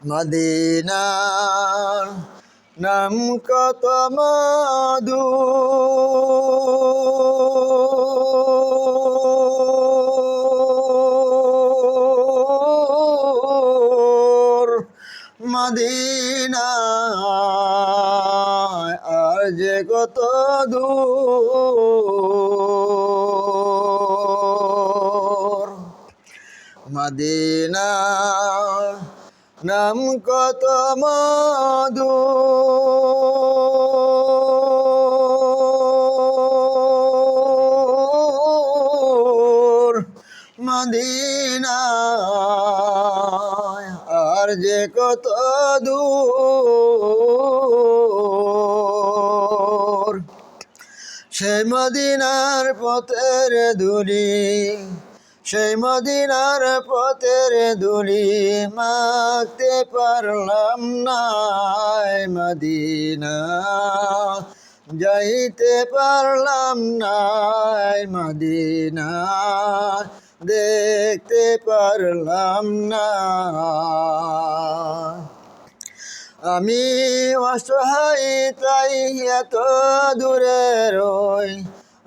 মদিনার নাম কত মধু মদিনা আর যে কত দূর মদিনা নাম কত মধু? মদিনা আর যে কত দূর? সেই মদিনার পথের দুরি সেই মদিনার পথের দুলি মাখতে পারলাম না মদিনা যাইতে পারলাম না মদিনা দেখতে পারলাম না। আমি অসহায় তাই এত দূরে রই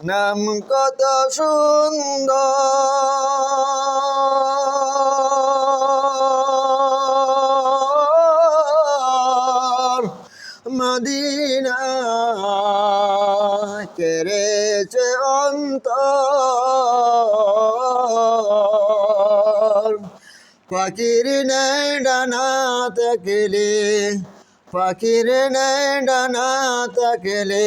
নাম কত সুন্দর। মদিনা কেড়েছে অন্তর। পাখির নেই ডানা থাকলে পাখির নেই ডানা থাকলে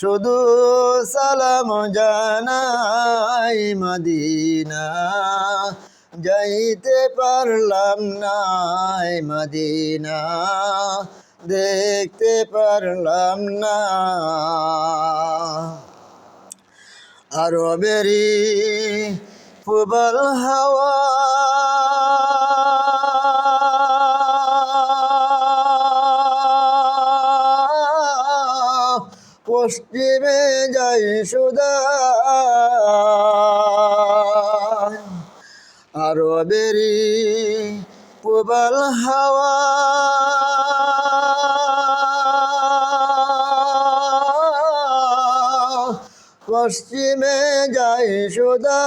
শুধু সালাম জানাই মদিনা। যাইতে পারলাম না মদিনা। দেখতে পারলাম না। আরবেরি প্রবল হাওয়া পশ্চিমে যাই সুদা। আরবেরি প্রবল হাওয়া। পশ্চিমে যাই সুদাই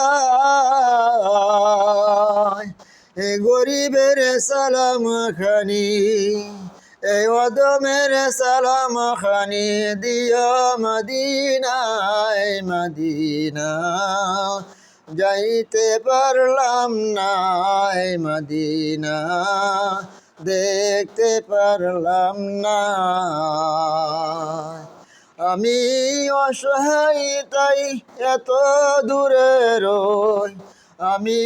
এ গরিবের সালাম খানি এই অদমের সালাম খানি দিও মদিনায় মদিনা যাইতে পারলাম না মদিনা, দেখতে পারলাম না আমি অসহায় তাই এত দূরে রই। আমি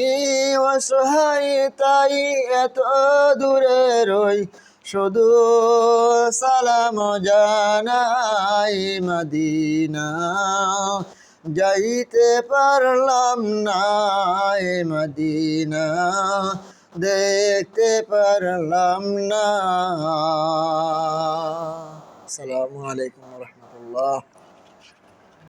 অসহায় তাই এত দূরে রই। শুধু সালাম জানাই মদিনা। যাইতে পারলাম না মদিনা। দেখতে পারলাম না। আসসালামু আলাইকুম রহমতুল্লাহ।